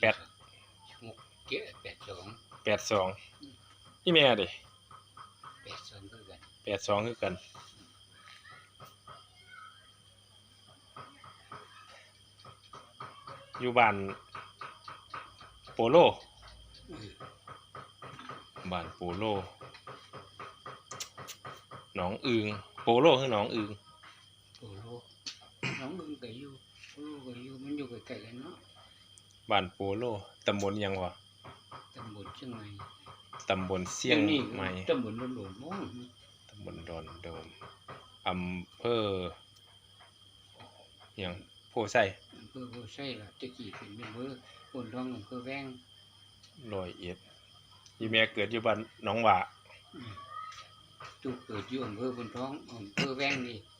แปดหกเจ็ดแปดสองแปดสองนี่แม่ดิแปดสองคือกันแปดสองคือกัน อยู่บ้านโปโลเออบ้านโปโลหนองอึงโปโลคือหนองอึงโอ้โหน้องมึงก็อยู่โอ้ก็อยู่มันอยู่ใกล้ๆกันเนาะ บ้านโปโลตำบลหยังวะตำบลเชียงใหม่ตำบลเสี่ยงนี่ใหม่ตำบลโนนหลวงมองตำบลดอนโดมอำเภอหยังโพไซอำเภอโพไซล่ะตะกี้เป็นอำเภอปนทองอำเภอแว้งร้อยเอ็ดยี่แม่เกิดอยู่บ้านหนองหว่าอืมจุกเกิดอยู่อำเภอปนทองอำเภอแว้งนี่บ่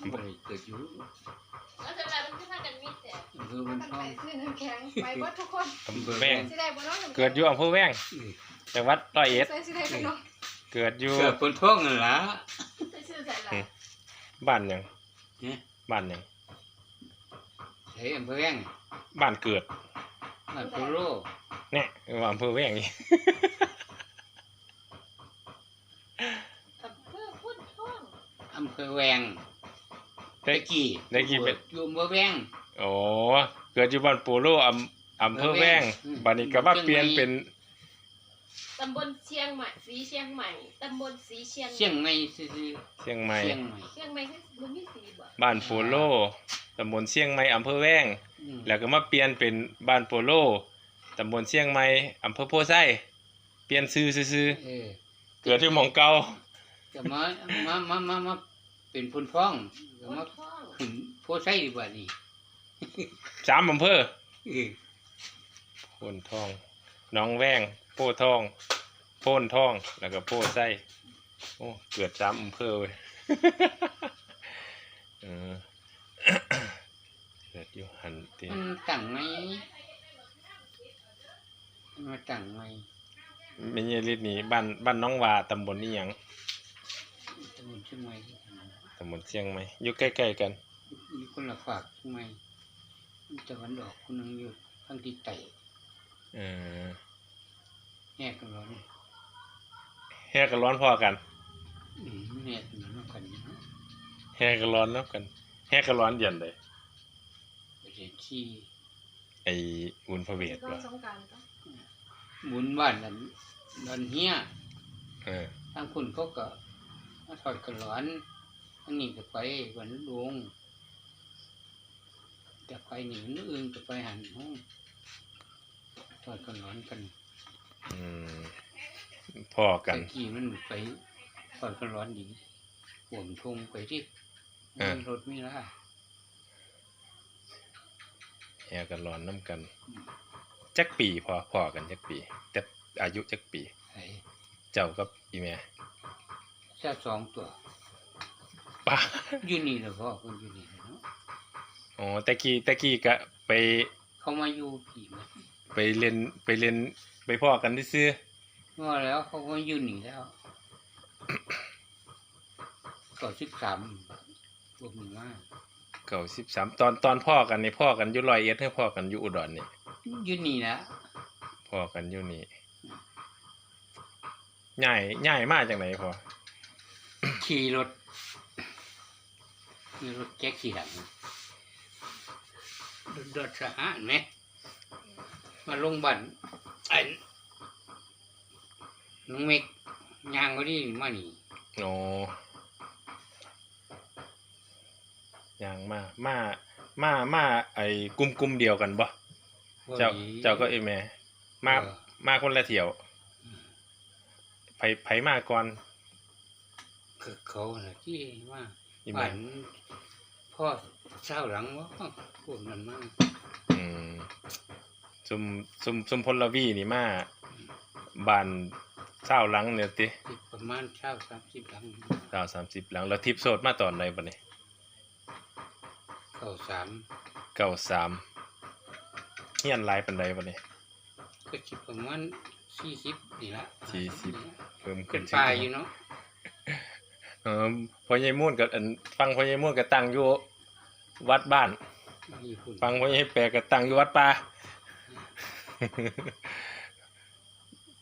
ได้เกิดอยู่แล้วจะแบบมันขึ้นมากันมิดแต่อำเภอปมันนทไปองซื้อน้ำแข็งไปวัดทุกคนอำเภอแว้งสิได้บ่เนาะน้ำแข็งเกิดอยู่อำเภอแว้งเออจังหวัดร้อยเอ็ด ใส่สิได้ไปเนาะเกิดอยู่เกิดปนทองนั่นล่ะใส่ชื่อใส่ละบ้านหยังเนี่ย บ้านหยังใช้อำเภอแว้งบ้านเกิดบ้านโพโลเนี่ยว่าอำเภอแว้งนี่ อำเภอพุทธท่องอำเภอแวงได้ ตะกี้ได้กี่เป็นอยู่อำเภอแวงโอ้เกิดอยู่บ้านปูโลอำอำเภอแว้งอืมบัดนี้ก็มาเปลี่ยนเป็นตำบลเชียงใหม่สีเชียงใหม่ตำบลสีเชียงเชียงใหม่ซื่อเชียงๆใหม่เชียงใหม่เชียงใหม่คือบ่มีสีบ่บ้านปูโลตำบลเชียงใหม่อำเภอแว้งอืมแล้วก็มาเปลี่ยนเป็นบ้านปูโลตำบลเชียงใหม่อำเภอโพไซเปลี่ยนชื่อซื่อเออๆเกิดที่หม่องเก่าจะมามามามามาเป็นพนฟ้อง ก็พุทมาธท่องขึ้นโพไซดีกว่านี่สามอำเภอเออโพนทองหน้องแว้งโพทอง โพนทองแล้วก็โพไซโอ้เกิดสามอำเภอเว้ย เออ เกิดอยู่หันติมันตั้งไหมมันมาตั้งไหมไม่ใช่ฤทธิ์นี้บ้านบ้านน้องวาตำบลนี่ยังตำบลเชียงใหม่ที่ทำตำบลเชียงไหมอยู่ใกล้ๆกันอยู่คนละฝากเชียงใหม่มันตะวันออกคนหนึงอยู่ทางที่ไต่เออแยกกันร้อนแฮกันร้อนพอกัน อืมแยกกันน้ำกันอยู่เนาะแฮกันร้อนนับกันแฮกันร้อนเย็นเลยประเด็นที่ไอ้บุญพระเวทก็วะสงกรารก็หมุนบ้านนั้นดอนเฮียเออ ทางคุณเขาก็มาถอดกระหล อนทางนี้ก็ไปวันดวงจะไปหนีนึกอื่นก็ไปหันห้องถอดกระหลอนกันอืมพอกันตะกี้มันไปถอดกระหลอนดีห่วงทงไปที่เออมีรถไม่ล่ะแฮกันร้อนน้ำกันจักปีพอพอกันจักปี แต่อายุจักปีไอ้เจ้ากับอีแม่แค่สองตัว ป้าอยู่นี่แหละพ่อคนอยู่นี่แหละเนาะอ๋อตะกี้ตะกี้ก็ไปเขามาอยู่ผีมาไปเล่นไปเล่นไปพ่อกันซื่อเมื่อแล้วเขาก็อยู่นี่แล้วก็สิบสามพวกมึงมาเก่าสิบสามตอนตอนพ่อกันนี่พ่อกันอยู่ร้อยเอ็ดให้พ่อกันอยู่อุดรนี่อยู่นี่นะพ่อกันอยู่นี่ใหญ่ใหญ่มากจากไหนพ่อขี่รถ ขี่รถแจ็คขี่หลังรถรถสหารไหมมาลงบันไอ้น้องเมกยางก็ดีมานี่โอ้ยังมามามามาไอ้กลุ่มกลุ่มเดียวกันบ่เจ้าเจ้าก็เอแม่มาเออมาคนละเที่ยวไผไผมาก่อนคือเขาน่ะที่ว่า อีบ้าแม่นพ่อเศร้าหลังวะพวกนั้นมากอืมซุมซุมซุมพลวีนี่มาบ้านเศร้าหลังเนี่ยติสิประมาณเช้าสามสิบหลังเศร้าสามสิบหลัง แล้วทิพย์โสดมาตอนไหนบัดนี้เข้าสามเก้าสามเฮียนหลายปันใดบัดนี้ก็สิประมาณสี่สิบนี่ละสี่สิบเพิ่มขึ้ขึ้นนป่ายอยู่เนาะ เออพ่อใหญ่ม่วนกับอันฟังพ่อใหญ่ม่วนกับตั้งอยู่วัดบ้านอยู่พุ่นฟังพ่อใหญ่แปลกับตั้งอยู่วัดป่า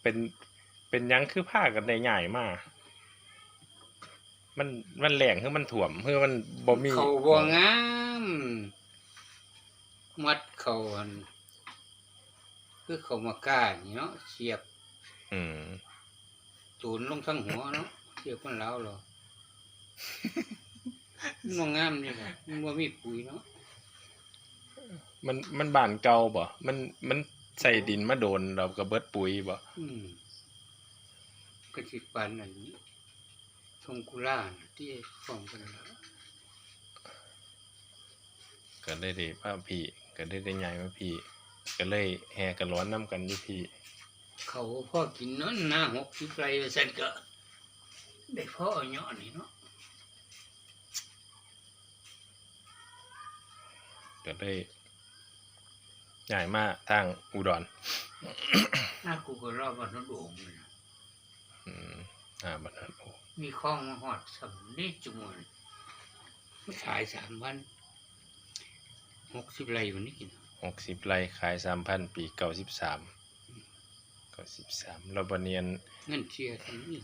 เป็นเป็นหยังคือผ้ากันได้ง่ายมาก มันมันแหลงคือมันถ่วมคือมันบ่มีเขาบ่งามมัดเขาอันคือเขามาก้านี่เนาะเสียบอืม ตูนลงทั้งหัวเนาะเสียบมันแล้วหรอ มันบ่งามนี่ค่ะมันบ่มีปุ๋ยเนาะมันมันบานเก่าบ่ มันมันใส่ดินมาโดนเราก็เบิดปุ๋ยบ่อืมก็สิปานอันนี้ทงกุล่าน่ะที่ฟ้องกันแล้วก็ได้ได้พาพี่ ก็ได้ได้ใหญ่มาพี่ ก็เลยแห่กันร้อนน้ำกันอยู่พี่ เขาพ่อกินเนาะหน้าหกสิบไรเสร็จก็ได้พ่อเอาเนาะนี่เนาะ ก็ได้ใหญ่มาทางอุดรหน้ากูก็รอบวันนั้นโด่งเลยนะอืมอ่าบัดนั้นโอ้มีข้องมาหอดสำนีจุมวนขายสามพันหกสิบไรวันนี้กินหกสิบไร่ขายสามพันปีเก้าสิบสามเก้าสิบสามเราบเนียนเงินเชียร์ทั้งนี้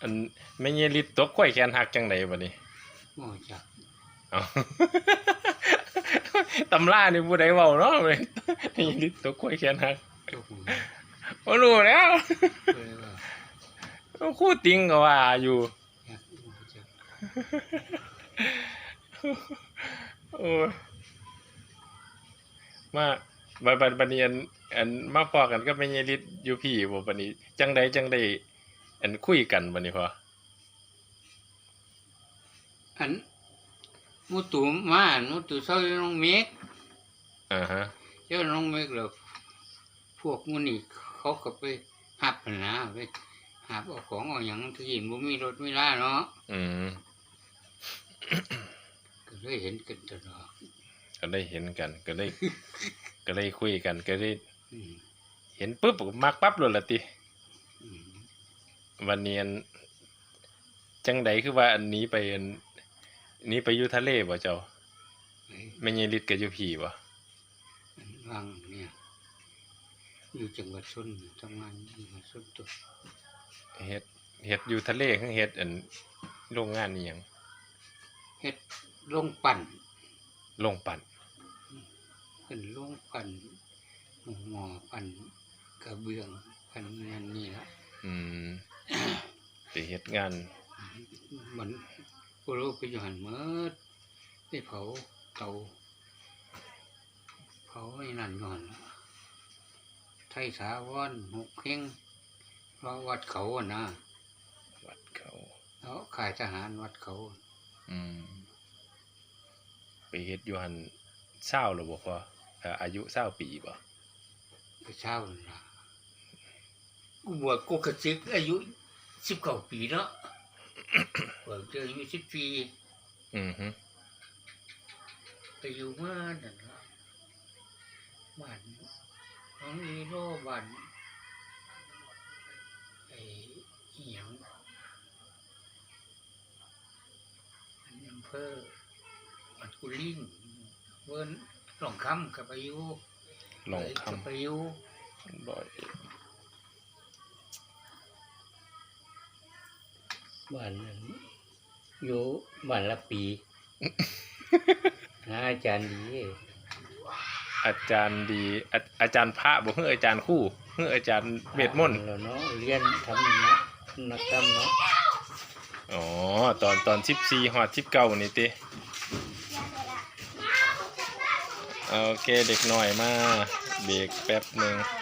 อันไม่เยลิตตกกล้วยแขนหักจังไดบัดนี้หม้อจักเอา ตำรานี่ผู้ใดเว้าเนาะเว้ยไม่เยลิตตกกล้วยแขนหักตกมือบ่รู้แล้วเลยว่าครู่ติงก็ว่าอยู่อยากหม้อจักโอ้ยมาบัดบัดบัดนี้อันอันมาพอกันก็ไม่เยลิตอยู่พี่บ่บัดนี้ จังใดจังไดอันคุยกันบัดนี้พออัน มูตุมามูตุเศร้าน้องเมกอ่าฮะเจ้าน้องเมกแล้วพวกมูนี่เขาก็ไปหับหั่นนะไปหับเอาของเอาอย่างที่บ่มีรถมีลาเนาะอืมก็เลยเห็นกันตลอดก็ได้เห็นกัน ก็ได้ ก็ได้คุยกันก็ได้อืมเห็นปุ๊บก็มักปั๊บเลยละติอืมวันนี้อันจังใดคือว่าอันนี้ไปอัน นี้ไปอยู่ทะเลบ่เจ้าไอ้แม่นยายลิดก็อยู่พี่บ่อันว่างเนี่ยอยู่จังหวัดชนทำงานอยู่จังหวัดชนตัวเฮ็ดเฮ็ดอยู่ทะเลคือเฮ็ดอันโรงงานอีหยังเฮ็ดลงปั่นโรงปั่นขึ้นลงปั่นหมอปั่นกระเบื้องปั่นนั่นนี่ละอืมไปเฮ็ดงานมัน กูรู้ไปอยู่หันเมื่อไปเผาเตาเผาไอ้นั่นย้อนล่ะไทยสาวรหกเข่งเพราะวัดเขาอะนะวัดเขาแล้วข่ายทหารวัดเขา อืม ไปเฮ็ดอยู่หั่นเช้าหรือบ่พอเอ่ออายุเช้าปีบ่ไปเช่านั่นล่ะกูบวชกูกระซึกอายุสิบเก้าปีเนาะ บวชเจออายุสิบปีอือฮึไปอยู่มานั่นล่ะบ้านน้องลีโรบ้านไอ้เหียงอันอำเภอบัดกุลิงเวินหลองคำกับไปอยู่ลองเลยคำกับไปอยู่ร้อย บ้านนั้นอยู่บ้านละปีหาอาจารย์ดี อาจารย์ดีอาอาจารย์พระบ่คืออาจารย์ครู่คืออาจารย์เวทมนต์แล้วเนาะเรียนทำเนาะนักธรรมเนาะอ๋อตอนตอนสิบสี่หอดสิบเก้านี่ติโอเคเด็กหน่อยมาเบรกแป๊บหนึ่งเ